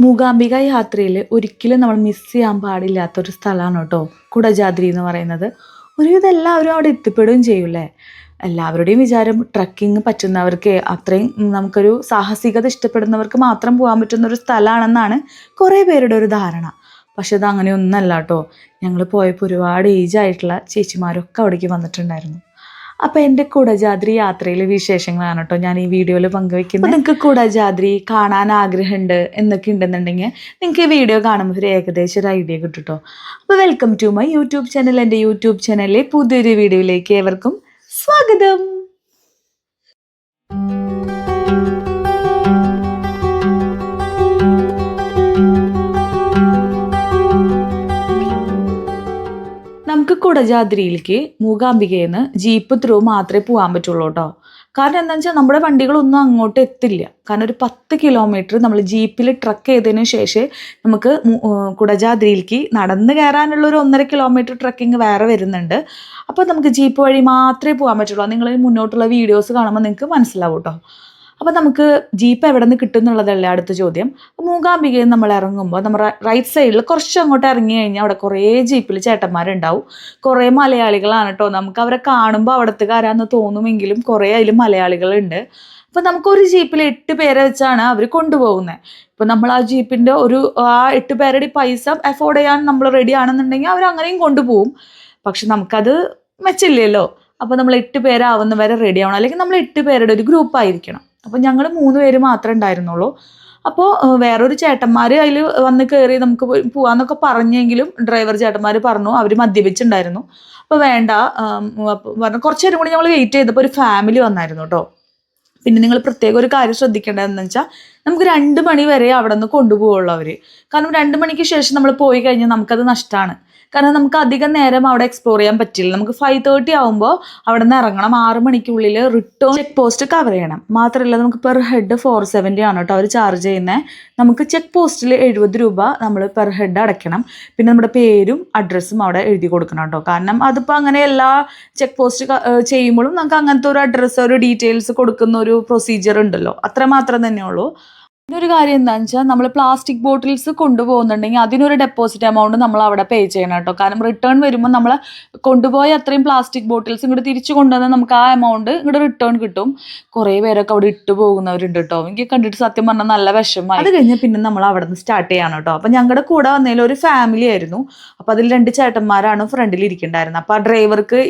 മൂകാംബിക യാത്രയിൽ ഒരിക്കലും നമ്മൾ മിസ് ചെയ്യാൻ പാടില്ലാത്തൊരു സ്ഥലമാണ് കേട്ടോ. കുടജാദ്രി എന്ന് പറയുന്നത്. ഒരുവിധം എല്ലാവരും അവിടെ എത്തിപ്പെടുകയും ചെയ്യൂലേ എല്ലാവരുടെയും വിചാരം ട്രക്കിംഗ് പറ്റുന്നവർക്ക് അത്രയും നമുക്കൊരു സാഹസികത ഇഷ്ടപ്പെടുന്നവർക്ക് മാത്രം പോകാൻ പറ്റുന്ന ഒരു സ്ഥലമാണെന്നാണ് കുറേ പേരുടെ ഒരു ധാരണ. പക്ഷെ അത് അങ്ങനെയൊന്നല്ല കേട്ടോ. ഞങ്ങൾ പോയപ്പോൾ ഒരുപാട് ഏജ് ആയിട്ടുള്ള ചേച്ചിമാരൊക്കെ അവിടേക്ക് വന്നിട്ടുണ്ടായിരുന്നു. അപ്പോൾ എന്റെ കുടജാദ്രി യാത്രയിലെ വിശേഷങ്ങളാണ് കേട്ടോ ഞാൻ ഈ വീഡിയോയിൽ പങ്കുവെക്കുന്നത്. നിങ്ങൾക്ക് കുടജാദ്രി കാണാൻ ആഗ്രഹമുണ്ട് എന്നൊക്കെ ഉണ്ടെന്നുണ്ടെങ്കിൽ നിങ്ങൾക്ക് ഈ വീഡിയോ കാണുമ്പോൾ ഒരു ഏകദേശം ഒരു ഐഡിയ കിട്ടും കേട്ടോ. അപ്പോൾ welcome to my YouTube channel എന്റെ യൂട്യൂബ് ചാനലിലെ പുതിയൊരു വീഡിയോയിലേക്ക് ഏവർക്കും സ്വാഗതം. കുടജാദ്രിയിലേക്ക് മൂകാംബികയെന്ന് ജീപ്പ് ത്രൂ മാത്രമേ പോകാൻ പറ്റുള്ളൂ കേട്ടോ. കാരണം എന്താണെന്ന് വെച്ചാൽ നമ്മുടെ വണ്ടികളൊന്നും അങ്ങോട്ട് എത്തില്ല. കാരണം ഒരു പത്ത് കിലോമീറ്റർ നമ്മൾ ജീപ്പിൽ ട്രക്ക് ചെയ്തതിന് ശേഷം നമുക്ക് കുടജാദ്രിയിലേക്ക് നടന്ന് കയറാനുള്ള ഒരു ഒന്നര കിലോമീറ്റർ ട്രക്കിംഗ് വേറെ വരുന്നുണ്ട്. അപ്പോൾ നമുക്ക് ജീപ്പ് വഴി മാത്രമേ പോകാൻ പറ്റുള്ളൂ. നിങ്ങൾ മുന്നോട്ടുള്ള വീഡിയോസ് കാണുമ്പോൾ നിങ്ങൾക്ക് മനസ്സിലാവും കേട്ടോ. അപ്പോൾ നമുക്ക് ജീപ്പ് എവിടെ നിന്ന് കിട്ടും എന്നുള്ളതല്ലേ അടുത്ത ചോദ്യം. മൂകാംബികയിൽ നമ്മൾ ഇറങ്ങുമ്പോൾ നമ്മൾ റൈറ്റ് സൈഡിൽ കുറച്ച് അങ്ങോട്ട് ഇറങ്ങി കഴിഞ്ഞാൽ അവിടെ കുറേ ജീപ്പിൽ ചേട്ടന്മാരുണ്ടാവും. കുറേ മലയാളികളാണ് കേട്ടോ നമുക്ക് അവരെ കാണുമ്പോൾ അവിടത്തുകാരാന്ന് തോന്നുമെങ്കിലും കുറേ അതിൽ മലയാളികളുണ്ട്. അപ്പോൾ നമുക്കൊരു ജീപ്പിൽ എട്ട് പേരെ വെച്ചാണ് അവർ കൊണ്ടുപോകുന്നത് ഇപ്പം നമ്മൾ ആ ജീപ്പിന്റെ ഒരു ആ എട്ട് പേരുടെ പൈസ അഫോർഡ് ചെയ്യാൻ നമ്മൾ റെഡി ആണെന്നുണ്ടെങ്കിൽ അവർ അങ്ങനെയും കൊണ്ടുപോകും. പക്ഷെ നമുക്കത് മെച്ചില്ലല്ലോ. അപ്പോൾ നമ്മൾ എട്ട് പേരാവുന്നവരെ റെഡി ആവണം. അല്ലെങ്കിൽ നമ്മൾ എട്ട് പേരുടെ ഒരു ഗ്രൂപ്പ് ആയിരിക്കണം. അപ്പോൾ ഞങ്ങൾ മൂന്ന് പേര് മാത്രമേ ഉണ്ടായിരുന്നുള്ളൂ. അപ്പോൾ വേറൊരു ചേട്ടന്മാർ അതിൽ വന്ന് കയറി നമുക്ക് പോവാന്നൊക്കെ പറഞ്ഞെങ്കിലും ഡ്രൈവർ ചേട്ടന്മാർ പറഞ്ഞു അവർ മദ്യപിച്ചിട്ടുണ്ടായിരുന്നു അപ്പോൾ വേണ്ട പറഞ്ഞു കുറച്ച് നേരം കൂടി ഞങ്ങൾ വെയിറ്റ് ചെയ്തപ്പോൾ ഒരു ഫാമിലി വന്നായിരുന്നു കേട്ടോ പിന്നെ നിങ്ങൾ പ്രത്യേകം ഒരു കാര്യം ശ്രദ്ധിക്കേണ്ടതെന്ന് വെച്ചാൽ നമുക്ക് രണ്ട് മണി വരെ അവിടെ നിന്ന് കൊണ്ടുപോകുള്ളൂ അവർ കാരണം രണ്ട് മണിക്ക് ശേഷം നമ്മൾ പോയി കഴിഞ്ഞാൽ നമുക്കത് നഷ്ടമാണ് കാരണം നമുക്ക് അധികം നേരം അവിടെ എക്സ്പ്ലോർ ചെയ്യാൻ പറ്റില്ല. നമുക്ക് ഫൈവ് തേർട്ടി ആകുമ്പോൾ അവിടെ നിന്ന് ഇറങ്ങണം. ആറ് മണിക്കുള്ളിൽ റിട്ടേൺ ചെക്ക് പോസ്റ്റ് കവർ ചെയ്യണം. മാത്രമല്ല നമുക്ക് പെർ ഹെഡ് ഫോർ സെവന്റി ആണ് കേട്ടോ അവർ ചാർജ് ചെയ്യുന്നത് നമുക്ക് ചെക്ക് പോസ്റ്റിൽ എഴുപത് രൂപ നമ്മൾ പെർ ഹെഡ് അടയ്ക്കണം. പിന്നെ നമ്മുടെ പേരും അഡ്രസ്സും അവിടെ എഴുതി കൊടുക്കണം കേട്ടോ കാരണം അതിപ്പോൾ അങ്ങനെ എല്ലാ ചെക്ക് പോസ്റ്റ് ചെയ്യുമ്പോഴും നമുക്ക് അങ്ങനത്തെ ഒരു അഡ്രസ്സ് ഒരു ഡീറ്റെയിൽസ് കൊടുക്കുന്ന ഒരു പ്രൊസീജിയർ ഉണ്ടല്ലോ. അത്ര മാത്രം തന്നെ ഉള്ളൂ ഒരു കാര്യം എന്താണെന്ന് വെച്ചാൽ നമ്മൾ പ്ലാസ്റ്റിക് ബോട്ടിൽസ് കൊണ്ടുപോകുന്നുണ്ടെങ്കിൽ അതിനൊരു ഡെപ്പോസിറ്റ് എമൗണ്ട് നമ്മൾ അവിടെ പേ ചെയ്യണം കേട്ടോ. കാരണം റിട്ടേൺ വരുമ്പോൾ നമ്മൾ കൊണ്ടുപോയ അത്രയും പ്ലാസ്റ്റിക് ബോട്ടിൽസ് ഇങ്ങോട്ട് തിരിച്ചു കൊണ്ടുവന്ന് നമുക്ക് ആ എമൗണ്ട് ഇങ്ങോട്ട് റിട്ടേൺ കിട്ടും. കുറേ പേരൊക്കെ അവിടെ ഇട്ട് പോകുന്നവരുണ്ട് കേട്ടോ. എനിക്ക് കണ്ടിട്ട് സത്യം പറഞ്ഞാൽ നല്ല വിഷമമായി. അത് കഴിഞ്ഞ് പിന്നെ നമ്മൾ അവിടെ നിന്ന് സ്റ്റാർട്ട് ചെയ്യാണ് കേട്ടോ. അപ്പം ഞങ്ങളുടെ കൂടെ വന്നതിൽ ഒരു ഫാമിലി ആയിരുന്നു. അപ്പോൾ അതിൽ രണ്ട് ചേട്ടന്മാരാണ് ഫ്രണ്ടിൽ ഇരിക്കണ്ടായിരുന്നത് അപ്പോൾ ആ ഡ്രൈവർക്ക്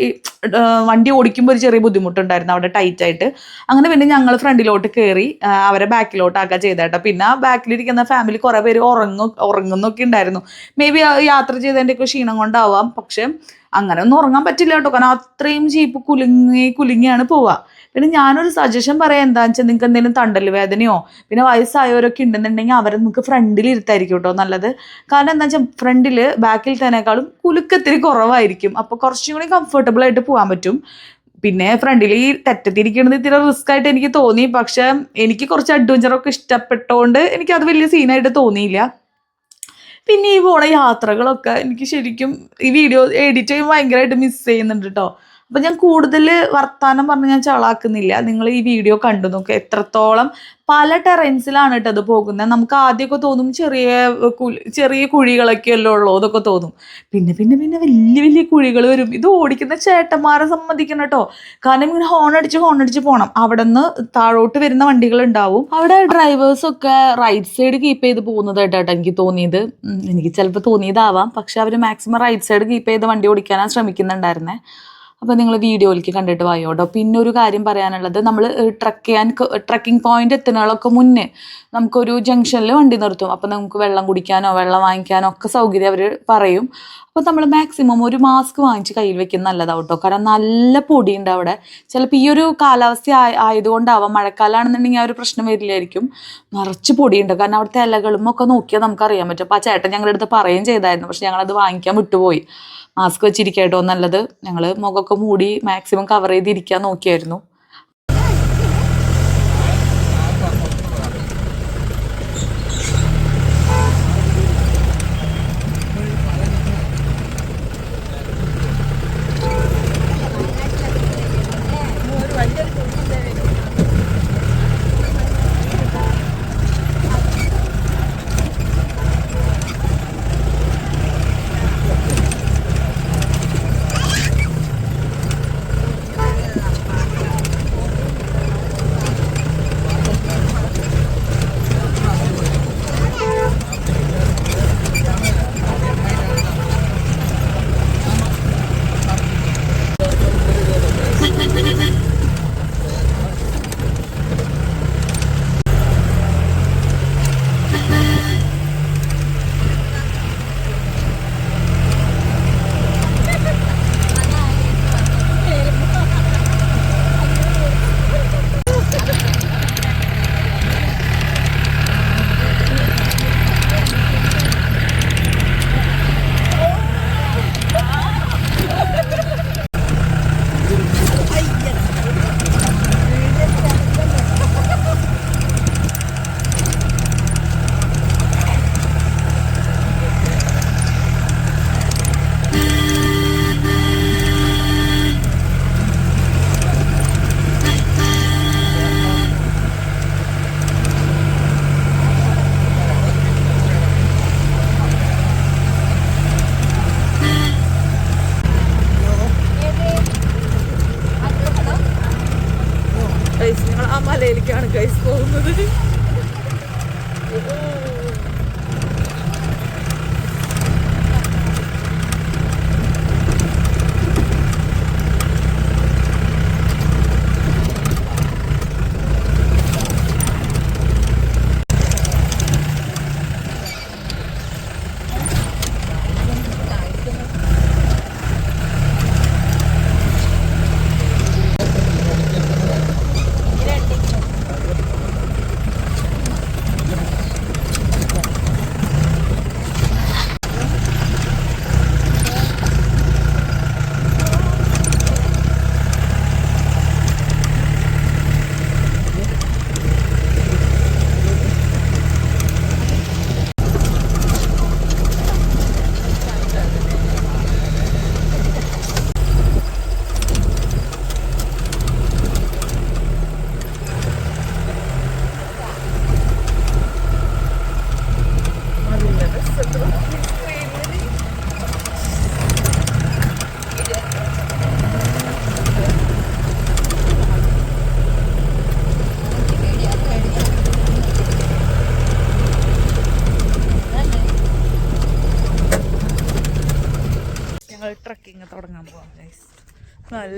വണ്ടി ഓടിക്കുമ്പോൾ ഒരു ചെറിയ ബുദ്ധിമുട്ടുണ്ടായിരുന്നു അവിടെ ടൈറ്റ് ആയിട്ട്. അങ്ങനെ പിന്നെ ഞങ്ങൾ ഫ്രണ്ടിലോട്ട് കയറി അവരെ ബാക്കിലോട്ടാക്കുക ചെയ്തേട്ടോ പിന്നെ ആ ബാക്കിലിരിക്കുന്ന ഫാമിലി കുറേ പേര് ഉറങ്ങും ഉറങ്ങുന്നൊക്കെ ഉണ്ടായിരുന്നു. മേ ബി യാത്ര ചെയ്തതിന്റെയൊക്കെ ക്ഷീണം കൊണ്ടാവാം. പക്ഷെ അങ്ങനെ ഒന്നും ഉറങ്ങാൻ പറ്റില്ല കേട്ടോ. കാരണം അത്രയും ജീപ്പ് കുലുങ്ങി കുലുങ്ങിയാണ് പോവുക. പിന്നെ ഞാനൊരു സജഷൻ പറയാം. എന്താണെന്ന് വെച്ചാൽ നിങ്ങൾക്ക് എന്തെങ്കിലും തണ്ടൽ വേദനയോ പിന്നെ വയസ്സായവരൊക്കെ ഉണ്ടെന്നുണ്ടെങ്കിൽ അവരെ നിങ്ങൾക്ക് ഫ്രണ്ടിൽ ഇരുത്തായിരിക്കും കേട്ടോ നല്ലത്. കാരണം എന്താ വെച്ചാൽ ഫ്രണ്ടിൽ ബാക്കിൽ തന്നെക്കാളും കുലുക്കത്തിരി കുറവായിരിക്കും. അപ്പോൾ കുറച്ചും കൂടി കംഫർട്ടബിൾ ആയിട്ട് പോകാൻ പറ്റും. പിന്നെ ഫ്രണ്ടിൽ ഈ തെറ്റത്തിരിക്കുന്നത് ഇത്തിരി റിസ്ക് ആയിട്ട് എനിക്ക് തോന്നി. പക്ഷെ എനിക്ക് കുറച്ച് അഡ്വഞ്ചറൊക്കെ ഇഷ്ടപ്പെട്ടോണ്ട് എനിക്ക് അത് വലിയ സീനായിട്ട് തോന്നിയില്ല. പിന്നെ ഈ പോണ യാത്രകളൊക്കെ എനിക്ക് ശരിക്കും ഈ വീഡിയോ എഡിറ്റ് ചെയ്യുമ്പോൾ ഭയങ്കരമായിട്ട് മിസ് ചെയ്യുന്നുണ്ട് കേട്ടോ അപ്പം ഞാൻ കൂടുതൽ വർത്താനം പറഞ്ഞ് ഞാൻ ചളാക്കുന്നില്ല. നിങ്ങൾ ഈ വീഡിയോ കണ്ടു നോക്കുക എത്രത്തോളം പല ടെറൻസിലാണ് കേട്ടോ അത് പോകുന്നത് നമുക്ക് ആദ്യമൊക്കെ തോന്നും ചെറിയ ചെറിയ കുഴികളൊക്കെ അല്ലേ ഉള്ളൂ അതൊക്കെ തോന്നും. പിന്നെ പിന്നെ പിന്നെ വലിയ വലിയ കുഴികൾ വരും. ഇത് ഓടിക്കുന്ന ചേട്ടന്മാരെ സമ്മതിക്കണം കേട്ടോ കാരണം ഇങ്ങനെ ഹോൺ അടിച്ച് ഹോൺ അടിച്ച് പോകണം അവിടെ നിന്ന് താഴോട്ട് വരുന്ന വണ്ടികൾ ഉണ്ടാവും അവിടെ ഡ്രൈവേഴ്സ് ഒക്കെ റൈറ്റ് സൈഡ് കീപ്പ് ചെയ്ത് പോകുന്നതായിട്ടാണ് എനിക്ക് തോന്നിയത്. എനിക്ക് ചിലപ്പോൾ തോന്നിയതാവാം. പക്ഷെ അവർ മാക്സിമം റൈറ്റ് സൈഡ് കീപ്പ് ചെയ്ത് വണ്ടി ഓടിക്കാനാണ് ശ്രമിക്കുന്നുണ്ടായിരുന്നേ. അപ്പോൾ നിങ്ങൾ വീഡിയോയിലേക്ക് കണ്ടിട്ട് വായോട്ടോ. പിന്നെ ഒരു കാര്യം പറയാനുള്ളത് നമ്മൾ ട്രക്ക് ചെയ്യാൻ ട്രക്കിംഗ് പോയിന്റ് എത്തുന്നതിനൊക്കെ മുന്നേ നമുക്കൊരു ജംഗ്ഷനിൽ വണ്ടി നിർത്തും. അപ്പോൾ നമുക്ക് വെള്ളം കുടിക്കാനോ വെള്ളം വാങ്ങിക്കാനോ ഒക്കെ സൗകര്യം അവർ പറയും. അപ്പോൾ നമ്മൾ മാക്സിമം ഒരു മാസ്ക് വാങ്ങിച്ച് കയ്യിൽ വെക്കുന്ന നല്ലതാവട്ടോ. കാരണം നല്ല പൊടിയുണ്ട് അവിടെ. ചിലപ്പോൾ ഈ ഒരു കാലാവസ്ഥ ആയ- ആയതുകൊണ്ടാവാം. മഴക്കാലമാണെന്നുണ്ടെങ്കിൽ ആ ഒരു പ്രശ്നം വരില്ലായിരിക്കും. നിറച്ച് പൊടിയുണ്ട്. കാരണം അവിടുത്തെ ഇലകളും ഒക്കെ നോക്കിയാൽ നമുക്ക് അറിയാൻ പറ്റും. അപ്പോൾ ആ ചേട്ടൻ ഞങ്ങളുടെ അടുത്ത് പറയുകയും ചെയ്തായിരുന്നു. പക്ഷെ ഞങ്ങളത് വാങ്ങിക്കാൻ വിട്ടുപോയി. മാസ്ക് വെച്ചിരിക്കട്ടോ നല്ലത്. ഞങ്ങൾ മുഖമൊക്കെ മൂടി മാക്സിമം കവർ ചെയ്തിരിക്കാൻ നോക്കിയായിരുന്നു.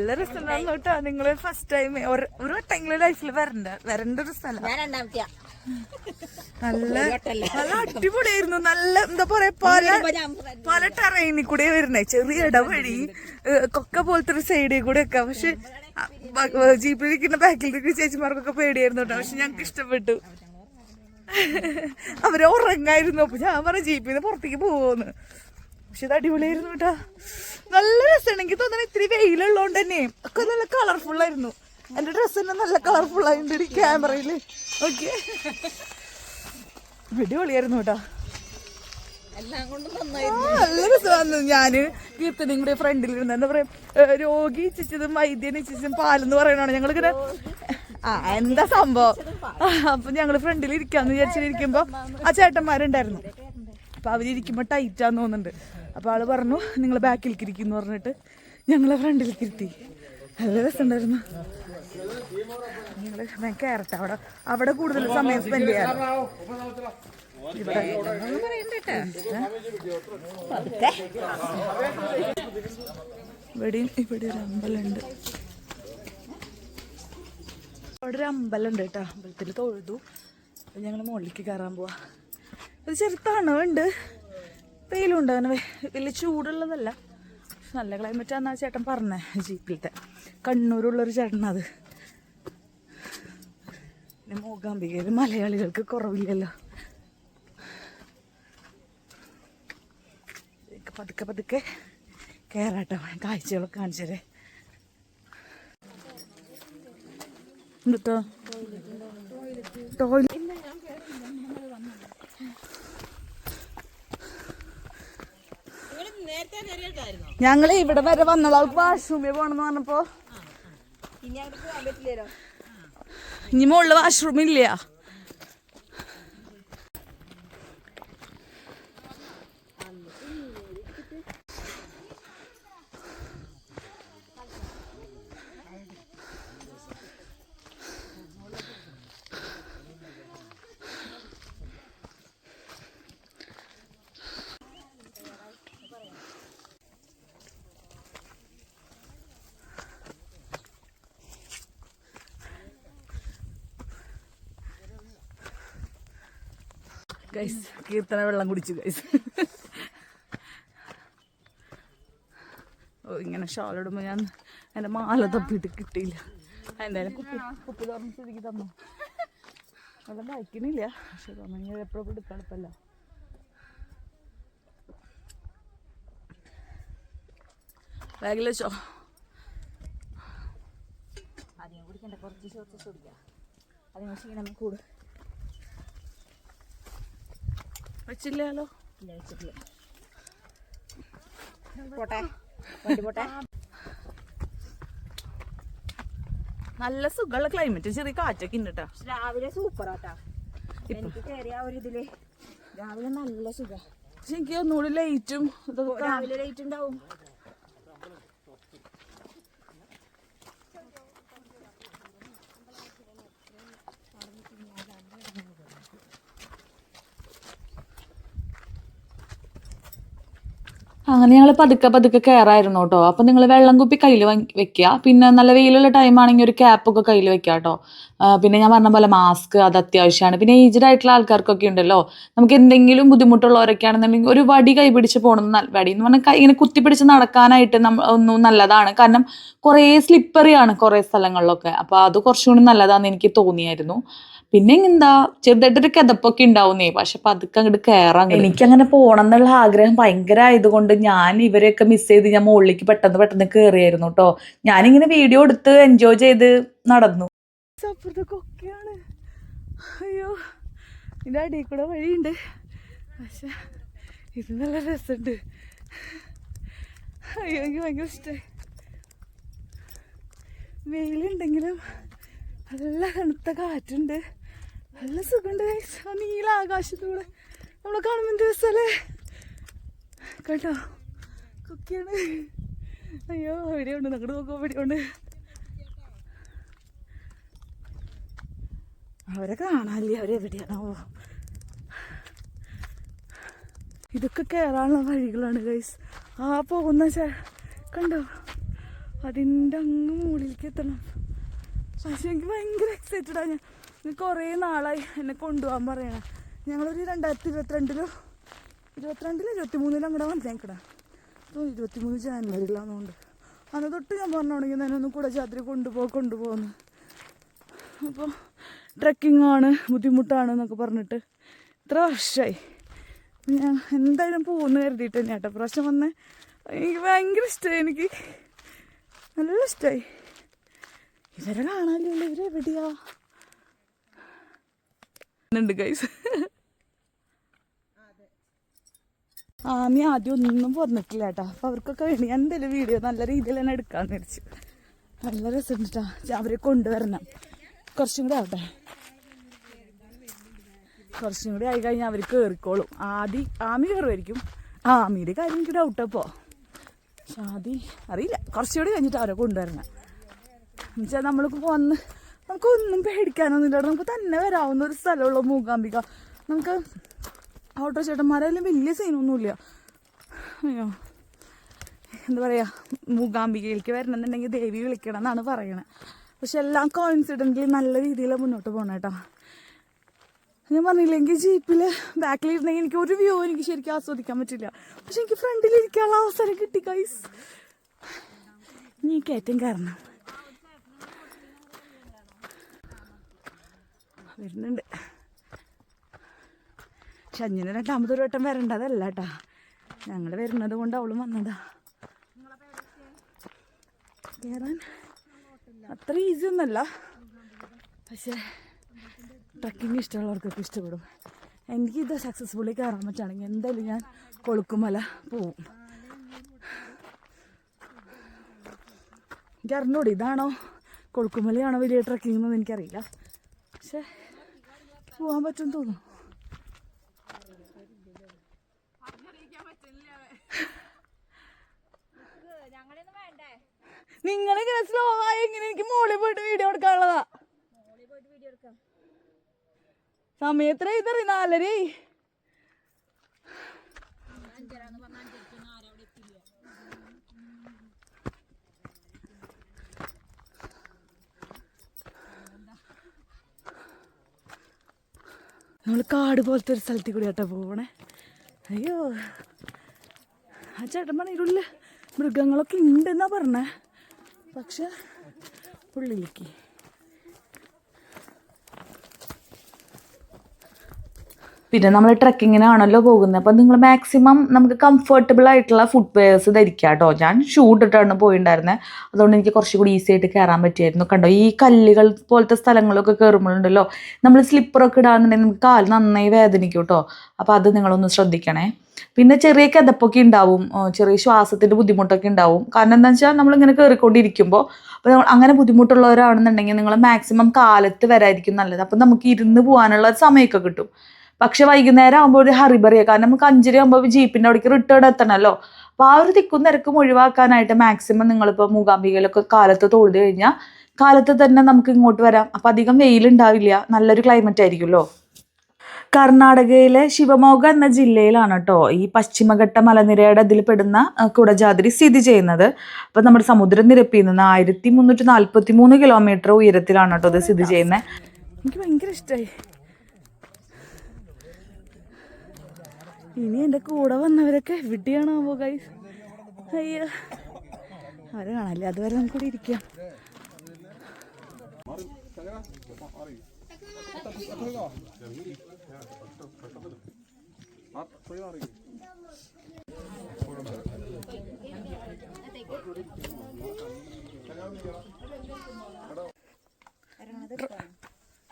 നല്ല രസമുണ്ടായിരുന്നു കേട്ടോ നിങ്ങൾ ഫസ്റ്റ് ടൈം ഒരു വട്ടം വട്ടെങ്കിലും ലൈഫിൽ വരണ്ട. വരണ്ട ഒരു സ്ഥലം. നല്ല നല്ല അടിപൊളിയായിരുന്നു. നല്ല എന്താ പറയാ പല പല ടെറൈനിൽ കൂടെ വരുന്നത് ചെറിയ ഇടവഴി കൊക്ക പോലത്തെ ഒരു സൈഡിൽ കൂടെ ഒക്കെ. പക്ഷെ ജീപ്പിലിരിക്കുന്ന ബാക്കിലിരിക്കുന്ന ചേച്ചിമാർക്കൊക്കെ പേടിയായിരുന്നു കേട്ടോ. പക്ഷെ ഞങ്ങൾക്ക് ഇഷ്ടപ്പെട്ടു. അവരെ ഉറങ്ങായിരുന്നു. അപ്പൊ ഞാൻ പറഞ്ഞ ജീപ്പിൽ നിന്ന് പുറത്തേക്ക് പോവോന്ന്. പക്ഷെ ഇത് അടിപൊളിയായിരുന്നു കേട്ടോ. നല്ല രസമാണ്. എനിക്ക് തോന്നുന്നു ഇത്തിരി വെയിലുള്ളതുകൊണ്ട് തന്നെ ഒക്കെ നല്ല കളർഫുൾ ആയിരുന്നു. എന്റെ ഡ്രസ്സ് തന്നെ നല്ല കളർഫുൾ ആയിട്ടുണ്ട് ഈ ക്യാമറയിൽ ഓക്കെ അടിപൊളിയായിരുന്നു കേട്ടോ. ഞാൻ കീർത്തനും കൂടെ ഫ്രണ്ടിൽ ഇരുന്ന് എന്താ പറയാ രോഗി ഇച്ചിച്ചതും വൈദ്യൻ ഇച്ചിച്ചതും പാലെന്ന് പറയണതാണ്. ഞങ്ങളിങ്ങനെ ആ എന്താ സംഭവം? അപ്പൊ ഞങ്ങൾ ഫ്രണ്ടിൽ ഇരിക്കാന്ന് വിചാരിച്ചിരിക്കുമ്പോ ആ ചേട്ടന്മാരുണ്ടായിരുന്നു. അപ്പൊ അവരിയ്ക്കുമ്പോ ടൈറ്റാന്ന് തോന്നുന്നുണ്ട്. അപ്പൊ ആൾ പറഞ്ഞു നിങ്ങൾ ബാക്കിലേക്ക് ഇരിക്കുന്നു പറഞ്ഞിട്ട് ഞങ്ങളെ ഫ്രണ്ടിലേക്ക് ഇരുത്തി നല്ല രസമുണ്ടായിരുന്നു. നിങ്ങൾ ഞാൻ കയറട്ടെ അവിടെ അവിടെ കൂടുതൽ സമയം സ്പെൻഡ് ചെയ്യാറ് ഇവിടെ ഇവിടെയും ഇവിടെ ഒരു അമ്പലമുണ്ട്. അവിടെ ഒരു അമ്പലമുണ്ട് കേട്ടോ. അമ്പലത്തിൽ തൊഴുതു. ഞങ്ങൾ മുകളിലേക്ക് കയറാൻ പോവാ. ഒരു ചെറുത്താണോ തണവുണ്ട് വെയിലുണ്ട്. അങ്ങനെ വലിയ ചൂടുള്ളതല്ല. നല്ല ക്ലൈമറ്റ് ആണെന്നാ ചേട്ടൻ പറഞ്ഞേ ജീപ്പിലത്തെ കണ്ണൂരുള്ളൊരു ചേട്ടനത്. പിന്നെ മൂകാംബികയിൽ മലയാളികൾക്ക് കുറവില്ലല്ലോ. പതുക്കെ പതുക്കെ കയറാട്ടോ കാഴ്ചകളൊക്കെ കാണിച്ചതേ എന്നിട്ടോ ടോയ്ലറ്റ്. ഞങ്ങൾ ഇവിടെ വരെ വന്നോളൂ അവൾക്ക് വാഷ്റൂമിൽ പോണെന്ന് പറഞ്ഞപ്പോ. ഇനി മുകളിൽ വാഷ്റൂം ഇല്ല. ഗൈസ് കീർത്തന വെള്ളം കുടിച്ചു ഗൈസ് ഓ ഇങ്ങനെ ഷാൾ ഇടുമ്പോൾ ഞാൻ എന്റെ മാല തപ്പിയിട്ട് കിട്ടിയില്ല. എന്തായാലും കുപ്പി കുപ്പി തുറന്ന് സ്ഥിതിക്ക് തന്നു? വെള്ളം വായിക്കണില്ല പക്ഷെ തന്നെ എപ്പോഴും എടുക്കണപ്പല്ല ബാഗിൽ വെച്ചോ. അധികം കുടിക്കണ്ട കുറച്ച് കുറച്ച് കുടിക്കാം. അധികം ക്ഷീണം കൂടും. വെച്ചില്ലല്ലോ പോട്ടെ. പോട്ടെ. നല്ല സുഖമുള്ള ക്ലൈമറ്റ് ചെറിയ കാറ്റൊക്കെ ഉണ്ട് കേട്ടോ രാവിലെ സൂപ്പറാട്ടാ എനിക്ക് കയറിയ ഒരു ഇതിൽ. രാവിലെ നല്ല സുഖം. പക്ഷെ എനിക്ക് ഒന്നുകൂടി ലൈറ്റും രാവിലെ ലൈറ്റ് ഉണ്ടാവും. അങ്ങനെ ഞങ്ങൾ പതുക്കെ പതുക്കെ കയറായിരുന്നു കേട്ടോ. അപ്പം നിങ്ങൾ വെള്ളം കുപ്പി കയ്യിൽ വെക്കുക പിന്നെ നല്ല വെയിലുള്ള ടൈം ആണെങ്കിൽ ഒരു ക്യാപ്പൊക്കെ കയ്യിൽ വെക്കുക കേട്ടോ. പിന്നെ ഞാൻ പറഞ്ഞ പോലെ മാസ്ക് അത് അത്യാവശ്യമാണ്. പിന്നെ ഏജ്ഡ് ആയിട്ടുള്ള ആൾക്കാർക്കൊക്കെ ഉണ്ടല്ലോ. നമുക്ക് എന്തെങ്കിലും ബുദ്ധിമുട്ടുള്ളവരൊക്കെ ആണെന്നുണ്ടെങ്കിൽ ഒരു വടി കൈ പിടിച്ച് പോകണം നല്ല വടി എന്ന് പറഞ്ഞാൽ ഇങ്ങനെ കുത്തിപ്പിടിച്ച് നടക്കാനായിട്ട് നമ്മ ഒന്നും നല്ലതാണ്. കാരണം കുറേ സ്ലിപ്പറിയാണ് കുറേ സ്ഥലങ്ങളിലൊക്കെ. അപ്പോൾ അത് കുറച്ചുകൂടി നല്ലതാണെന്ന് എനിക്ക് തോന്നിയായിരുന്നു. പിന്നെ എന്താ ചെറുതായിട്ടൊരു കിതപ്പൊക്കെ ഉണ്ടാവുന്നേ. പക്ഷെ പതുക്കെ അങ്ങോട്ട് കയറാൻ എനിക്കങ്ങനെ പോകണം എന്നുള്ള ആഗ്രഹം ഭയങ്കര ആയതുകൊണ്ട് ഞാൻ ഇവരെയൊക്കെ മിസ് ചെയ്ത് ഞാൻ മുകളിലേക്ക് പെട്ടെന്ന് പെട്ടെന്ന് കയറിയായിരുന്നു കേട്ടോ ഞാനിങ്ങനെ വീഡിയോ എടുത്ത് എൻജോയ് ചെയ്ത് നടന്നു. അപ്പുറത്തൊക്കെയാണ് അയ്യോ ഇതിന്റെ അടിയിൽ കൂടെ വഴിയുണ്ട്. പക്ഷെ ഇത് നല്ല രസമുണ്ട്. അയ്യോ എനിക്ക് ഭയങ്കര ഇഷ്ടമായി വെയിലുണ്ടെങ്കിലും നല്ല തണുത്ത കാറ്റുണ്ട്. നല്ല സുഖമുണ്ട് നീല ആകാശത്തൂടെ. നമ്മളെ കാണുമ്പോൾ എന്ത് രസമല്ലേ കേട്ടോ കുക്കിയാണ്. അയ്യോ എവിടെയുണ്ട് അങ്ങോട്ട് നോക്കുമ്പോൾ എവിടെയുണ്ട് അവരെ കാണാനില്ല? അവരെവിടെയാണോ ഇതൊക്കെ കയറാനുള്ള വഴികളാണ് ഗൈസ് ആ പോകുന്ന കണ്ടോ? അതിന്റെ അങ്ങ് മുകളിലേക്ക് എത്തണം. പക്ഷെ എനിക്ക് ഭയങ്കര എക്സൈറ്റഡാണ് ആണ് ഞാൻ കുറേ നാളായി എന്നെ കൊണ്ടുപോകാൻ പറയണം. ഞങ്ങളൊരു രണ്ടായിരത്തി ഇരുപത്തിരണ്ടിലോ ഇരുപത്തിരണ്ടിലോ ഇരുപത്തി മൂന്നിലോ അങ്ങോട്ട് വന്നേക്കടാ അപ്പോൾ ഇരുപത്തിമൂന്ന് ജാനുവരിയിലാണെന്നുണ്ട് അന്ന് തൊട്ട് ഞാൻ പറഞ്ഞോണെങ്കിൽ തന്നെ ഒന്ന് കൂടെ ചാത്രി കൊണ്ടുപോ കൊണ്ടുപോകുന്നു അപ്പോൾ ട്രക്കിംഗ് ആണ് ബുദ്ധിമുട്ടാണ് എന്നൊക്കെ പറഞ്ഞിട്ട് ഇത്ര വർഷമായി ഞാൻ എന്തായാലും പോകുന്നു കരുതിയിട്ട് തന്നെ കേട്ടോ പ്രാവശ്യം വന്ന് എനിക്ക് ഭയങ്കര ഇഷ്ടമായി എനിക്ക് നല്ല ഇഷ്ടമായി ഇവരെ കാണാനില്ല ഇവരെവിടെയാ? ഉണ്ട് ഗൈസ് ആമി ആദ്യം ഒന്നും പറഞ്ഞിട്ടില്ല കേട്ടോ അപ്പൊ അവർക്കൊക്കെ വേണ്ടി ഞാൻ എന്തെങ്കിലും വീഡിയോ നല്ല രീതിയിൽ തന്നെ എടുക്കാന്ന് വിചാരിച്ചു. നല്ല രസമുണ്ട് കേട്ടോ അവരെ കൊണ്ടുവരണം. കുറച്ചും കൂടെ ആവട്ടെ. കുറച്ചും കൂടി ആയി കഴിഞ്ഞാൽ അവർ കയറിക്കോളും ആദി ആമി കയറുമായിരിക്കും ആ ആമിയുടെ കാര്യം എനിക്ക് ഡൗട്ടപ്പോ പക്ഷെ ആദ്യം അറിയില്ല. കുറച്ചുകൂടി കഴിഞ്ഞിട്ട് അവരെ കൊണ്ടുവരണം. എന്നുവെച്ചാൽ നമ്മൾക്ക് വന്ന് നമുക്ക് ഒന്നും പേടിക്കാനൊന്നുമില്ല നമുക്ക് തന്നെ വരാവുന്ന ഒരു സ്ഥലമുള്ള മൂകാംബിക. നമുക്ക് ഓട്ടോ ചേട്ടന്മാരായാലും വലിയ സീനൊന്നുമില്ല അയ്യോ. എന്താ പറയുക മൂകാംബികയിലേക്ക് വരണമെന്നുണ്ടെങ്കിൽ ദേവി വിളിക്കണം എന്നാണ് പറയണത് പക്ഷെ എല്ലാം കോയിൻസിഡന്റലി നല്ല രീതിയിൽ മുന്നോട്ട് പോകണം കേട്ടോ ഞാൻ പറഞ്ഞില്ല എനിക്ക് ജീപ്പിൽ ബാക്കിലിരുന്നെങ്കിൽ എനിക്ക് ഒരു വ്യൂ എനിക്ക് ശരിക്കും ആസ്വദിക്കാൻ പറ്റില്ല. പക്ഷെ എനിക്ക് ഫ്രണ്ടിലിരിക്കാനുള്ള അവസരം കിട്ടി കൈസ് നീ കയറ്റം കാരണം വരുന്നുണ്ട്. പക്ഷെ ഷഞ്ഞിന് രണ്ടാമതൊരു വട്ടം വരേണ്ടതല്ല കേട്ടാ ഞങ്ങൾ വരുന്നത് കൊണ്ട് അവളും വന്നതാ. കയറാൻ അത്ര ഈസി ഒന്നല്ല. പക്ഷേ ട്രക്കിങ് ഇഷ്ടമുള്ളവർക്കൊക്കെ ഇഷ്ടപ്പെടും. എനിക്കിത് സക്സസ്ഫുള്ളി കയറാൻ പറ്റുകയാണെങ്കിൽ എന്തായാലും ഞാൻ കൊളുക്കുമല പോവും. എനിക്ക് അറിഞ്ഞൂടി ഇതാണോ കൊളുക്കുമലയാണോ വലിയ ട്രക്കിംഗ് എന്നൊന്നും എനിക്കറിയില്ല. പക്ഷെ പോകാൻ പറ്റും തോന്നുന്നു. നിങ്ങളിങ്ങനെ സ്ലോ ആയി എങ്ങനെ എനിക്ക് മോളിൽ പോയിട്ട് വീഡിയോ എടുക്കാനുള്ളതാ. സമയത്ര ഇതറി നാലര നമ്മൾ കാട് പോലത്തെ ഒരു സ്ഥലത്തിൽ കൂടി കേട്ടോ പോകണേ അയ്യോ. ആ ചേട്ടൻ പറഞ്ഞിട്ടുള്ള മൃഗങ്ങളൊക്കെ ഉണ്ടെന്നാ പറഞ്ഞേ. പക്ഷെ ഉള്ളിലേക്ക് പിന്നെ നമ്മൾ ട്രക്കിങ്ങിനാണല്ലോ പോകുന്നത് അപ്പം നിങ്ങൾ മാക്സിമം നമുക്ക് കംഫർട്ടബിൾ ആയിട്ടുള്ള ഫുഡ് വെയർസ് ധരിക്കുക കേട്ടോ ഞാൻ ഷൂ ഇട്ടിട്ടാണ് പോയിണ്ടായിരുന്നത് അതുകൊണ്ട് എനിക്ക് കുറച്ചും കൂടി ഈസി ആയിട്ട് കയറാൻ പറ്റിയായിരുന്നു. കണ്ടോ? ഈ കല്ലുകൾ പോലത്തെ സ്ഥലങ്ങളൊക്കെ കയറുമ്പോഴുണ്ടല്ലോ നമ്മൾ സ്ലിപ്പറൊക്കെ ഇടാന്നുണ്ടെങ്കിൽ നമുക്ക് കാൽ നന്നായി വേദനിക്കും കേട്ടോ അപ്പോൾ അത് നിങ്ങളൊന്ന് ശ്രദ്ധിക്കണേ. പിന്നെ ചെറിയ കിതപ്പൊക്കെ ഉണ്ടാവും ചെറിയ ശ്വാസത്തിന്റെ ബുദ്ധിമുട്ടൊക്കെ ഉണ്ടാവും കാരണം എന്താ വെച്ചാൽ നമ്മളിങ്ങനെ കയറിക്കൊണ്ടിരിക്കുമ്പോൾ അപ്പോൾ അങ്ങനെ ബുദ്ധിമുട്ടുള്ളവരാണെന്നുണ്ടെങ്കിൽ നിങ്ങൾ മാക്സിമം കാലത്ത് വരായിരിക്കും നല്ലത്. അപ്പം നമുക്ക് ഇരുന്ന് പോകാനുള്ള സമയമൊക്കെ കിട്ടും. പക്ഷെ വൈകുന്നേരം ആകുമ്പോൾ ഒരു ഹറിബറിയാണ് കാരണം നമുക്ക് അഞ്ചര ആകുമ്പോൾ ജീപ്പിന്റെ അവിടേക്ക് റിട്ടേൺ എത്തണമല്ലോ അപ്പോൾ ആ ഒരു തിക്കും തിരക്കും ഒഴിവാക്കാനായിട്ട് മാക്സിമം നിങ്ങളിപ്പോൾ മൂകാംബികയിലൊക്കെ കാലത്ത് തൊഴുത് കഴിഞ്ഞാൽ കാലത്ത് തന്നെ നമുക്ക് ഇങ്ങോട്ട് വരാം. അപ്പം അധികം വെയിലുണ്ടാവില്ല നല്ലൊരു ക്ലൈമറ്റ് ആയിരിക്കുമല്ലോ. കർണാടകയിലെ ശിവമോഗ എന്ന ജില്ലയിലാണ് കേട്ടോ ഈ പശ്ചിമഘട്ട മലനിരയുടെ ഇതിൽ പെടുന്ന കുടജാതിരി സ്ഥിതി ചെയ്യുന്നത്. അപ്പം നമ്മുടെ സമുദ്രനിരപ്പിൽ നിന്ന് ആയിരത്തി മുന്നൂറ്റി നാൽപ്പത്തി മൂന്ന് കിലോമീറ്റർ ഉയരത്തിലാണ് കേട്ടോ ഇത് സ്ഥിതി ചെയ്യുന്നത്. എനിക്ക് ഭയങ്കര ഇഷ്ടമായി ഇനി എന്റെ കൂടെ വന്നവരൊക്കെ എവിടെയാണാവോ ഗൈസ് അയ്യോ. അവരെ കാണാല്ലേ? അതുവരെ നമുക്കൂടെ ഇരിക്കാം.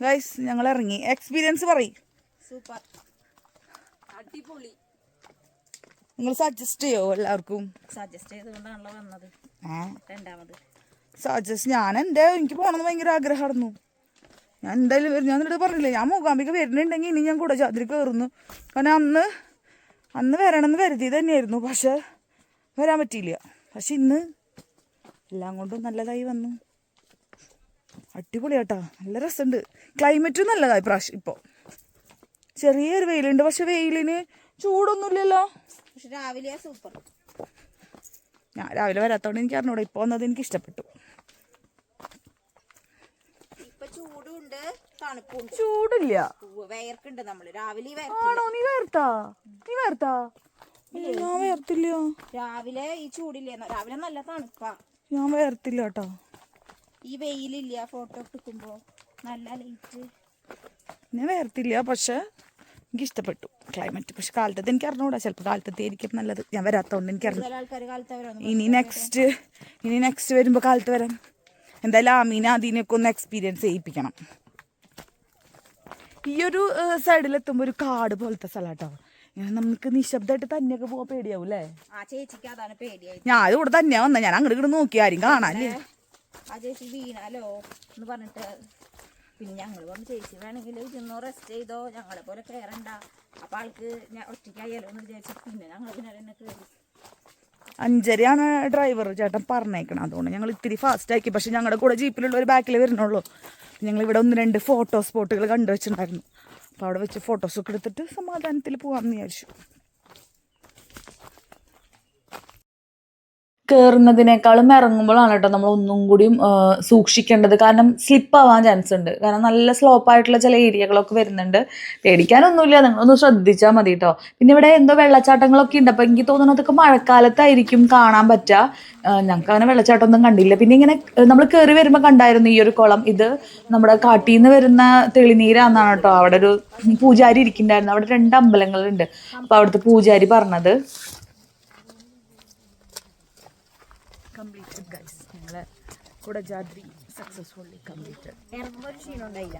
ഗൈസ് ഞങ്ങൾ ഇറങ്ങി എക്സ്പീരിയൻസ് പറയും. സൂപ്പർ അടിപൊളി നിങ്ങൾ സജസ്റ്റ് ചെയ്യോ എല്ലാവർക്കും? സജസ്റ്റ് ചെയ്തുകൊണ്ടാണല്ലോ വന്നത്. രണ്ടാമത്. സജസ്റ്റ് ഞാൻ എന്റെ എനിക്ക് പോകണമെന്ന് ഭയങ്കര ആഗ്രഹമായിരുന്നു. ഞാൻ എന്തായാലും വരും. ഞാൻ നിന്നോട് പറഞ്ഞില്ലേ ഞാൻ മൂകാംബിക വരുന്നുണ്ടെങ്കിൽ ഇനി ഞാൻ കൂടെ ചാതിരി കയറുന്നു. കാരണം അന്ന് അന്ന് വരണമെന്ന് കരുതി തന്നെയായിരുന്നു. പക്ഷെ വരാൻ പറ്റിയില്ല. പക്ഷെ ഇന്ന് എല്ലാം കൊണ്ടും നല്ലതായി വന്നു. അടിപൊളിയാട്ടാ. നല്ല രസമുണ്ട്. ക്ലൈമറ്റും നല്ലതായി പ്രാവശ്യം ഇപ്പോൾ ചെറിയൊരു വെയിലുണ്ട്. പക്ഷെ വെയിലിന് ചൂടൊന്നുമില്ലല്ലോ. പക്ഷെ രാവിലെ സൂപ്പർ ഞാൻ രാവിലെ വരാത്തോണ്ട് എനിക്ക് അറിഞ്ഞൂടെ. ഇപ്പോൾ വന്നത് എനിക്ക് ഇഷ്ടപ്പെട്ടു. ഇപ്പൊ ചൂടുണ്ട് ചൂടില്ല. വയർക്കുണ്ട് നമ്മൾ. രാവിലെ ഈ ആണോ? വയർക്കില്ല നീ വേർത്താ നീ വേർത്താ ഞാൻ വേർത്തില്ല രാവിലെ ഈ ചൂടില്ലേ? രാവിലെ നല്ല തണുപ്പാ. ഞാൻ വേർത്തില്ല കേട്ടോ ഈ വെയിലില്ല ഫോട്ടോ എടുക്കുമ്പോ? നല്ല ലൈറ്റ് ഞാൻ വേർത്തില്ല പക്ഷെ എനിക്ക് ഇഷ്ടപ്പെട്ടു ക്ലൈമറ്റ് പക്ഷെ കാലത്തത് എനിക്ക് അറിഞ്ഞുകൂടാ ചിലപ്പോൾ കാലത്തത്തെ ആയിരിക്കും നല്ലത് ഞാൻ വരാത്തോണ്ട് എനിക്ക് അറിഞ്ഞു ഇനി നെക്സ്റ്റ് ഇനി നെക്സ്റ്റ് വരുമ്പോൾ കാലത്ത് വരാം എന്തായാലും ആമീന അതിനൊക്കെ ഒന്ന് എക്സ്പീരിയൻസ് ചെയ്യിപ്പിക്കണം. ഈ ഒരു സൈഡിലെത്തുമ്പോൾ ഒരു കാട് പോലത്തെ സ്ഥലമാട്ടോ ഇങ്ങനെ നമുക്ക് നിശബ്ദമായിട്ട് തന്നെയൊക്കെ പോകാൻ പേടിയാവും അല്ലേ ഞാൻ ഇവിടെ തന്നെയാ വന്ന. ഞാൻ അങ്ങോട്ട് ഇങ്ങോട്ട് നോക്കി. ആരും കാണാല്ലേ വീണാലോ എന്ന് പറഞ്ഞിട്ട് പിന്നെ ഞങ്ങൾ പറഞ്ഞു ചേച്ചി വേണമെങ്കിൽ ഇരുന്നോ റെസ്റ്റ് ചെയ്തോ ഞങ്ങളെ പോലെ കയറണ്ട അപ്പൊ ആൾക്ക് ഞാൻ ഒറ്റയ്ക്കായാലോ എന്ന് വിചാരിച്ചു. പിന്നെ ഞങ്ങൾ പിന്നെ തന്നെ കയറി അഞ്ചരയാണ് ഡ്രൈവർ ചേട്ടൻ പറഞ്ഞേക്കണം അതുകൊണ്ട് ഞങ്ങൾ ഇത്തിരി ഫാസ്റ്റ് ആക്കി. പക്ഷെ ഞങ്ങളുടെ കൂടെ ജീപ്പിലുള്ള ഒരു ബാക്കിൽ വരുന്നുള്ളൂ. ഞങ്ങൾ ഇവിടെ ഒന്ന് രണ്ട് ഫോട്ടോ സ്പോട്ടുകൾ കണ്ടു വെച്ചിട്ടുണ്ടായിരുന്നു. അപ്പോൾ അവിടെ വെച്ച് ഫോട്ടോസൊക്കെ എടുത്തിട്ട് സമാധാനത്തിൽ പോകാമെന്ന് വിചാരിച്ചു. കയറുന്നതിനേക്കാളും ഇറങ്ങുമ്പോഴാണ് കേട്ടോ നമ്മൾ ഒന്നും കൂടിയും സൂക്ഷിക്കേണ്ടത്. കാരണം സ്ലിപ്പ് ആവാൻ ചാൻസ് ഉണ്ട്. കാരണം നല്ല സ്ലോപ്പ് ആയിട്ടുള്ള ചില ഏരിയകളൊക്കെ വരുന്നുണ്ട്. പേടിക്കാനൊന്നുമില്ല. നിങ്ങളൊന്ന് ശ്രദ്ധിച്ചാൽ മതി കേട്ടോ പിന്നെ ഇവിടെ എന്തോ വെള്ളച്ചാട്ടങ്ങളൊക്കെ ഉണ്ട്. അപ്പോൾ എനിക്ക് തോന്നുന്നു അതൊക്കെ മഴക്കാലത്തായിരിക്കും കാണാൻ പറ്റുക ഞങ്ങൾക്ക് അങ്ങനെ വെള്ളച്ചാട്ടമൊന്നും കണ്ടില്ല. പിന്നെ ഇങ്ങനെ നമ്മൾ കയറി വരുമ്പോൾ കണ്ടായിരുന്നു ഈ ഒരു കുളം. ഇത് നമ്മുടെ കാട്ടിൽ നിന്ന് വരുന്ന തെളിനീരാന്നാണ് കേട്ടോ അവിടെ ഒരു പൂജാരി ഇരിക്കുന്നുണ്ടായിരുന്നു. അവിടെ രണ്ട് അമ്പലങ്ങളുണ്ട്. അപ്പോൾ അവിടുത്തെ പൂജാരി പറഞ്ഞത്. കംപ്ലീറ്റഡ് ഗൈസ് ഞങ്ങളെ കുടജാദ്രി സക്സസ്ഫുള്ളി കംപ്ലീറ്റഡ് ഒരു ക്ഷീണം ഉണ്ടായില്ല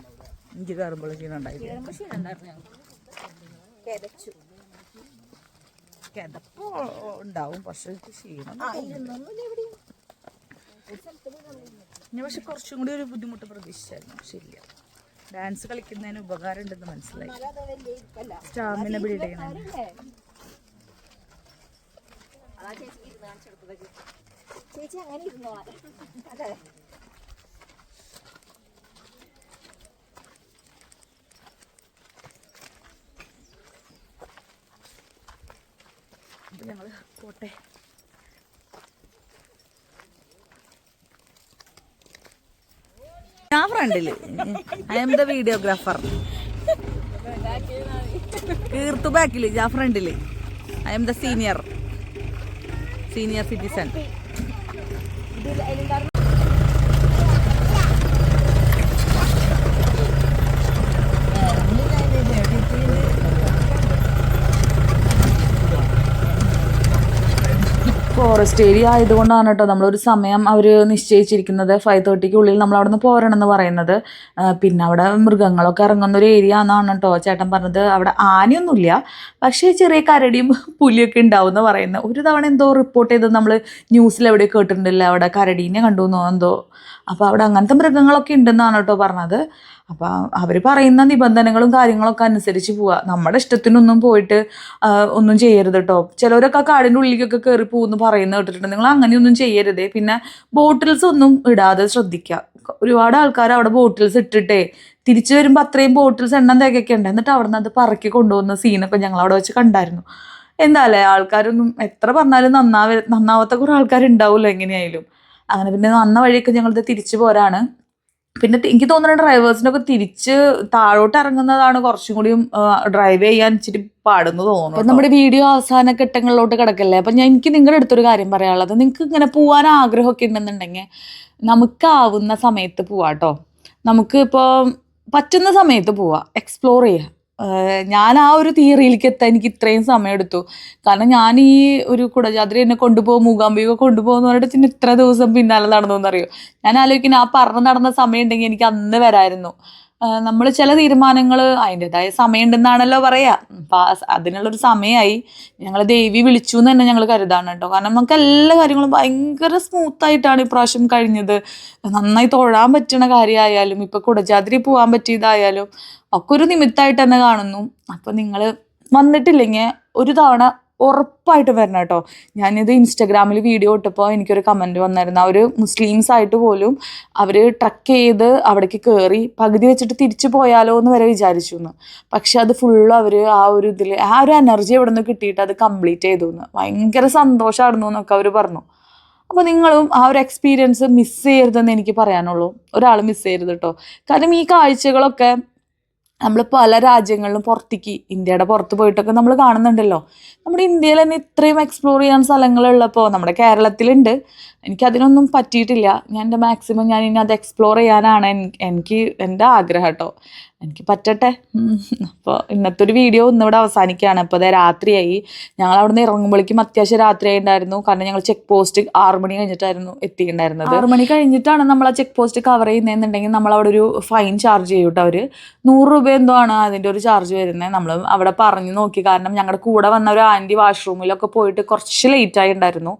എനിക്ക് കയറുമ്പോൾ ക്ഷീണം ഉണ്ടായില്ല കയറുമ്പോൾ ക്ഷീണം ഉണ്ടായിരുന്നു കിതച്ചു. കിതപ്പോ ഉണ്ടാവും പക്ഷെ ക്ഷീണം ഞാൻ പക്ഷെ കുറച്ചും കൂടി ഒരു ബുദ്ധിമുട്ട് പ്രതീക്ഷിച്ചായിരുന്നു. പക്ഷെ ഇല്ല. ഡാൻസ് കളിക്കുന്നതിന് ഉപകാരം ഉണ്ടെന്ന് മനസ്സിലായി സ്റ്റാമിന ബിൽഡ് ചെയ്യണേ ചേച്ചി അങ്ങനെ ഇരുന്നോ അതെ ഞങ്ങൾ പോട്ടെ ഞാൻ ഫ്രണ്ടിൽ I am the videographer Keerthu ബാക്കിൽ ഞാൻ ഫ്രണ്ടിൽ I am the senior senior citizen ഇതിൽ അതിലുണ്ടായിരുന്ന ഫോറസ്റ്റ് ഏരിയ ആയതുകൊണ്ടാണ് കേട്ടോ നമ്മളൊരു സമയം അവർ നിശ്ചയിച്ചിരിക്കുന്നത്. ഫൈവ് തേർട്ടിക്ക് ഉള്ളിൽ നമ്മൾ അവിടെ നിന്ന് പോരണം എന്ന് പറയുന്നത് പിന്നെ അവിടെ മൃഗങ്ങളൊക്കെ ഇറങ്ങുന്ന ഒരു ഏരിയ എന്നാണ് കേട്ടോ ചേട്ടൻ പറഞ്ഞത്. അവിടെ ആനയൊന്നുമില്ല. പക്ഷേ ചെറിയ കരടിയും പുലിയൊക്കെ ഉണ്ടാവും എന്ന് പറയുന്നത് ഒരു തവണ എന്തോ റിപ്പോർട്ട് ചെയ്തത് നമ്മൾ ന്യൂസിൽ എവിടെ കേട്ടിട്ടുണ്ടല്ലോ? അവിടെ കരടീനെ കണ്ടു എന്നോ എന്തോ. അപ്പോൾ അവിടെ അങ്ങനത്തെ മൃഗങ്ങളൊക്കെ ഉണ്ടെന്നാണ് കേട്ടോ പറഞ്ഞത്. അപ്പോൾ അവർ പറയുന്ന നിബന്ധനകളും കാര്യങ്ങളൊക്കെ അനുസരിച്ച് പോവുക നമ്മുടെ ഇഷ്ടത്തിനൊന്നും പോയിട്ട് ഒന്നും ചെയ്യരുത് കേട്ടോ. ചിലവരൊക്കെ കാടിന്റെ ഉള്ളിലേക്കൊക്കെ കയറി പോകുന്നു പറയുന്നത് കേട്ടിട്ടുണ്ട്. നിങ്ങൾ അങ്ങനെയൊന്നും ചെയ്യരുതേ. പിന്നെ ബോട്ടിൽസ് ഒന്നും ഇടാതെ ശ്രദ്ധിക്കുക ഒരുപാട് ആൾക്കാർ അവിടെ ബോട്ടിൽസ് ഇട്ടിട്ടേ തിരിച്ചു വരുമ്പോൾ അത്രയും ബോട്ടിൽസ് എണ്ണം തികയൊക്കെ ഉണ്ട് എന്നിട്ട് അവിടെ നിന്ന് അത് പറക്കി കൊണ്ടുപോകുന്ന സീനൊക്കെ ഞങ്ങൾ അവിടെ വെച്ച് കണ്ടായിരുന്നു. എന്താല്ലേ? ആൾക്കാരൊന്നും എത്ര പറഞ്ഞാലും നന്നാവ നന്നാവാത്ത കുറേ ആൾക്കാരുണ്ടാവുമല്ലോ എങ്ങനെയായാലും. അങ്ങനെ പിന്നെ വന്ന വഴിയൊക്കെ ഞങ്ങളിത് തിരിച്ചു പോരാണ്. പിന്നെ എനിക്ക് തോന്നുന്നു ഡ്രൈവേഴ്സിനൊക്കെ തിരിച്ച് താഴോട്ട് ഇറങ്ങുന്നതാണ് കുറച്ചും കൂടിയും ഡ്രൈവ് ചെയ്യാൻ ഇച്ചിരി പാടുന്ന് തോന്നുന്നു അപ്പം നമ്മുടെ വീഡിയോ അവസാന ഘട്ടങ്ങളിലോട്ട് കിടക്കല്ലേ? അപ്പം ഞാൻ എനിക്ക് നിങ്ങളുടെ അടുത്തൊരു കാര്യം പറയാനുള്ളത്. നിങ്ങൾക്ക് ഇങ്ങനെ പോകാൻ ആഗ്രഹമൊക്കെ ഉണ്ടെന്നുണ്ടെങ്കിൽ നമുക്കാവുന്ന സമയത്ത് പോവാട്ടോ നമുക്ക് ഇപ്പോൾ പറ്റുന്ന സമയത്ത് പോവാം. എക്സ്പ്ലോർ ചെയ്യുക ഏഹ് ഞാൻ ആ ഒരു തിയറിയിലേക്ക് എത്താൻ എനിക്ക് ഇത്രയും സമയം എടുത്തു കാരണം ഞാൻ ഈ ഒരു കുടജാദ്രി എന്നെ കൊണ്ടുപോകും മൂകാംബിക കൊണ്ടുപോകുന്ന പറഞ്ഞിട്ട് പിന്നെ ഇത്ര ദിവസം പിന്നാലെ നടന്നു എന്നറിയോ ഞാൻ ആലോചിക്കുന്ന ആ പറഞ്ഞു നടന്ന സമയം ഉണ്ടെങ്കിൽ എനിക്ക് അന്ന് വരായിരുന്നു. നമ്മൾ ചില തീരുമാനങ്ങൾ അതിന്റെതായ സമയമുണ്ടെന്നാണല്ലോ പറയാ. അപ്പം അതിനുള്ളൊരു സമയമായി. ഞങ്ങൾ ദേവി വിളിച്ചു എന്ന് തന്നെ ഞങ്ങൾ കരുതാണ് കേട്ടോ. കാരണം നമുക്ക് എല്ലാ കാര്യങ്ങളും ഭയങ്കര സ്മൂത്തായിട്ടാണ് ഇപ്രാവശ്യം കഴിഞ്ഞത്. നന്നായി തൊഴാൻ പറ്റുന്ന കാര്യമായാലും ഇപ്പോൾ കുടജാതിരി പോകാൻ പറ്റിയതായാലും ഒക്കെ ഒരു നിമിത്തമായിട്ട് തന്നെ കാണുന്നു. അപ്പം നിങ്ങൾ വന്നിട്ടില്ലെങ്കിൽ ഒരു തവണ ഉറപ്പായിട്ട് വരണം കേട്ടോ. ഞാനിത് ഇൻസ്റ്റാഗ്രാമിൽ വീഡിയോ ഇട്ടപ്പോൾ എനിക്കൊരു കമന്റ് വന്നായിരുന്നു. അവർ മുസ്ലിംസ് ആയിട്ട് പോലും അവർ ട്രക്ക് ചെയ്ത് അവിടേക്ക് കയറി പകുതി വെച്ചിട്ട് തിരിച്ചു പോയാലോ എന്ന് വരെ വിചാരിച്ചു എന്ന് പക്ഷെ അത് ഫുള്ള് അവർ ആ ഒരു ഇതിൽ ആ ഒരു എനർജി എവിടെ നിന്ന് കിട്ടിയിട്ട് അത് കംപ്ലീറ്റ് ചെയ്തു എന്ന് ഭയങ്കര സന്തോഷമായിരുന്നു എന്നൊക്കെ അവർ പറഞ്ഞു. അപ്പോൾ നിങ്ങളും ആ ഒരു എക്സ്പീരിയൻസ് മിസ് ചെയ്യരുതെന്ന് എനിക്ക് പറയാനുള്ളൂ. ഒരാൾ മിസ് ചെയ്യരുത് കേട്ടോ കാരണം ഈ കാഴ്ചകളൊക്കെ നമ്മൾ പല രാജ്യങ്ങളിലും പുറത്തേക്ക് ഇന്ത്യയുടെ പുറത്ത് പോയിട്ടൊക്കെ നമ്മൾ കാണുന്നുണ്ടല്ലോ. നമ്മുടെ ഇന്ത്യയിൽ തന്നെ ഇത്രയും എക്സ്പ്ലോർ ചെയ്യാൻ സ്ഥലങ്ങളുള്ളപ്പോൾ നമ്മുടെ കേരളത്തിലുണ്ട്. എനിക്ക് അതിനൊന്നും പറ്റിയിട്ടില്ല. ഞാൻ എന്റെ മാക്സിമം ഞാൻ ഇനി അത് എക്സ്പ്ലോർ ചെയ്യാനാണ് എനിക്ക് എന്റെ ആഗ്രഹം കേട്ടോ. എനിക്ക് പറ്റട്ടെ. അപ്പോൾ ഇന്നത്തെ ഒരു വീഡിയോ ഇന്നിവിടെ അവസാനിക്കുകയാണ്. അപ്പോൾ അതേ രാത്രിയായി. ഞങ്ങൾ അവിടെ നിന്ന് ഇറങ്ങുമ്പോഴേക്കും അത്യാവശ്യം രാത്രിയായി ഉണ്ടായിരുന്നു കാരണം ഞങ്ങൾ ചെക്ക് പോസ്റ്റ് ആറ് മണി കഴിഞ്ഞിട്ടായിരുന്നു എത്തിയിട്ടുണ്ടായിരുന്നത്. ആറ് മണി കഴിഞ്ഞിട്ടാണ് നമ്മൾ ആ ചെക്ക് പോസ്റ്റ് കവർ ചെയ്യുന്നതെന്നുണ്ടെങ്കിൽ നമ്മൾ അവിടെ ഒരു ഫൈൻ ചാർജ് ചെയ്യും കേട്ടോ അവർ നൂറ് രൂപ എന്തോ ആണ് അതിന്റെ ഒരു ചാർജ് വരുന്നത്. നമ്മൾ അവിടെ പറഞ്ഞു നോക്കി. കാരണം ഞങ്ങളുടെ കൂടെ വന്ന ഒരു ആന്റി വാഷ്റൂമിലൊക്കെ പോയിട്ട് കുറച്ച് ലേറ്റായി ഉണ്ടായിരുന്നു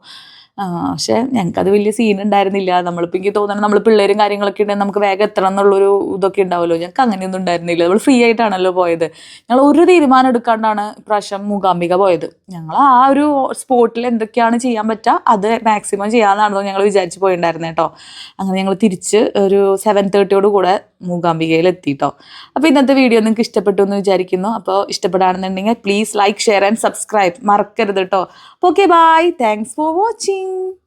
പക്ഷേ ഞങ്ങൾക്കത് വലിയ സീൻ ഉണ്ടായിരുന്നില്ല. നമ്മളിപ്പോൾ എനിക്ക് തോന്നണം നമ്മൾ പിള്ളേരും കാര്യങ്ങളൊക്കെ ഉണ്ടെങ്കിൽ നമുക്ക് വേഗം എത്തണം എന്നുള്ളൊരു ഇതൊക്കെ ഉണ്ടാവുമല്ലോ. ഞങ്ങൾക്ക് അങ്ങനെയൊന്നും ഉണ്ടായിരുന്നില്ല. നമ്മൾ ഫ്രീ ആയിട്ടാണല്ലോ പോയത്. ഞങ്ങൾ ഒരു തീരുമാനം എടുക്കാണ്ടാണ് ഇപ്രാവശ്യം മൂകാംബിക പോയത്. ഞങ്ങൾ ആ ഒരു സ്പോട്ടിൽ എന്തൊക്കെയാണ് ചെയ്യാൻ പറ്റുക അത് മാക്സിമം ചെയ്യാമെന്നാണല്ലോ ഞങ്ങൾ വിചാരിച്ച് പോയിട്ടുണ്ടായിരുന്നത് കേട്ടോ അങ്ങനെ ഞങ്ങൾ തിരിച്ച് ഒരു സെവൻ തേർട്ടിയോട് കൂടെ മൂകാംബികയിൽ എത്തിട്ടോ. അപ്പോൾ ഇന്നത്തെ വീഡിയോ നിങ്ങൾക്ക് ഇഷ്ടപ്പെട്ടു എന്ന് വിചാരിക്കുന്നു. അപ്പോൾ ഇഷ്ടപ്പെടുകയാണെന്നുണ്ടെങ്കിൽ please like share and subscribe മറക്കരുത് കേട്ടോ okay bye thanks for watching you.